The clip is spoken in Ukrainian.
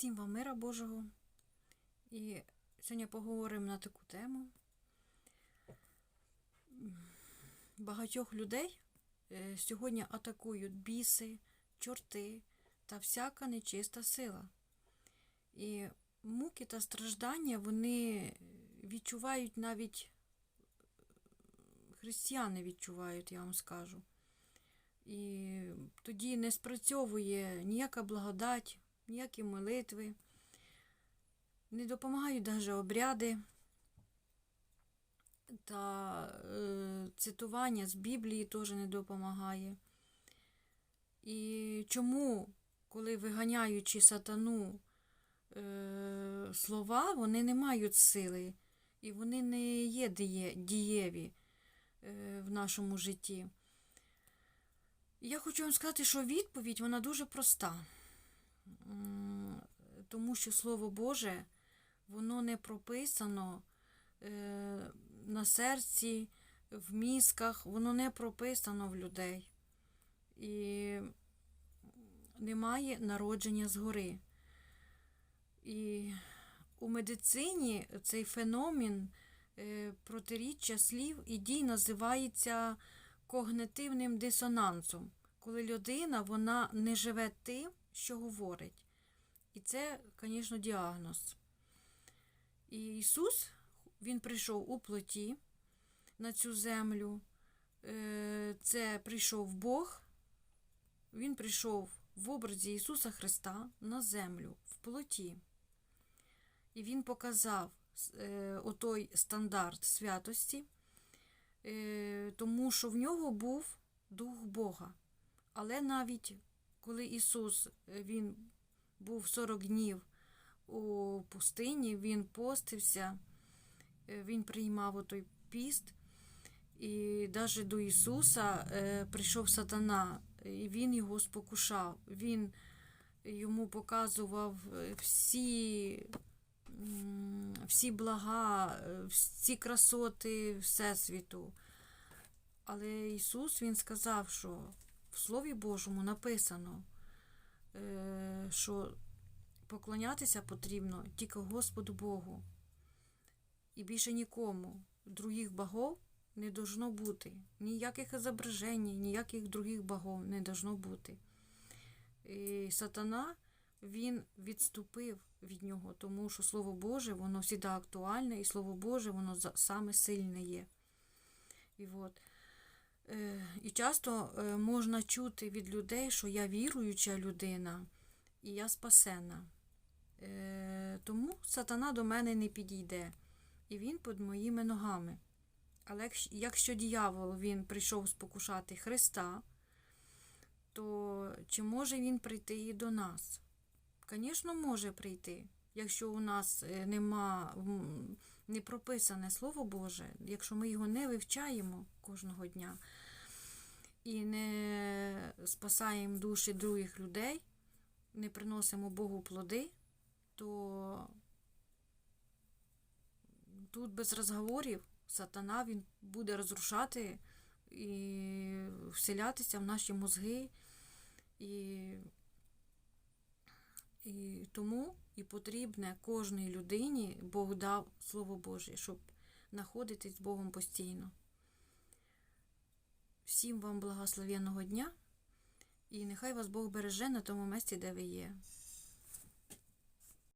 Всім вам мира Божого. І сьогодні поговоримо на таку тему. Багатьох людей е, сьогодні атакують біси, чорти та всяка нечиста сила. І муки та страждання вони відчувають навіть християни відчувають, я вам скажу. І тоді не спрацьовує ніяка благодать, ніякі молитви, не допомагають навіть обряди та е, цитування з Біблії теж не допомагає. І чому, коли виганяючи сатану е, слова, вони не мають сили і вони не є діє- дієві е, в нашому житті? Я хочу вам сказати, що відповідь вона дуже проста. Тому що Слово Боже, воно не прописано е, на серці, в мізках, воно не прописано в людей. І немає народження згори. І у медицині цей феномен е, протиріччя слів і дій називається когнитивним дисонансом, коли людина вона не живе тим, що говорить. І це, звісно, діагноз. І Ісус, Він прийшов у плоті на цю землю. Е, Це прийшов Бог, Він прийшов в образі Ісуса Христа на землю в плоті. І Він показав е, отой стандарт святості, е, тому що в нього був Дух Бога. Але навіть коли Ісус е, Він був 40 днів у пустині, Він постився, е, Він приймав отой піст, і навіть до Ісуса е, прийшов сатана, і Він його спокушав. Він йому показував всі, всі блага, всі красоти Всесвіту. Але Ісус Він сказав, що Слові Божому написано, е, що поклонятися потрібно тільки Господу Богу. І більше нікому других богов не должно бути. Ніяких зображень, ніяких других богов не должно бути. І сатана він відступив від нього, тому що Слово Боже, воно завжди актуальне, і Слово Боже, воно саме сильне є. І от. Е, І часто е, можна чути від людей, що я віруюча людина і я спасена. Е, Тому сатана до мене не підійде, і він під моїми ногами. Але якщо- діявол він прийшов спокушати Христа, то чи може він прийти і до нас? Звісно, може прийти. Якщо у нас е, нема не прописане Слово Боже, якщо ми його не вивчаємо кожного дня і не спасаємо душі других людей, не приносимо Богу плоди, то тут без розговорів сатана він буде розрушати і вселятися в наші мозги. І, і тому і потрібне кожній людині Бог дав Слово Боже, щоб знаходитись з Богом постійно. Всім вам благословенного дня і нехай вас Бог береже на тому місці, де ви є.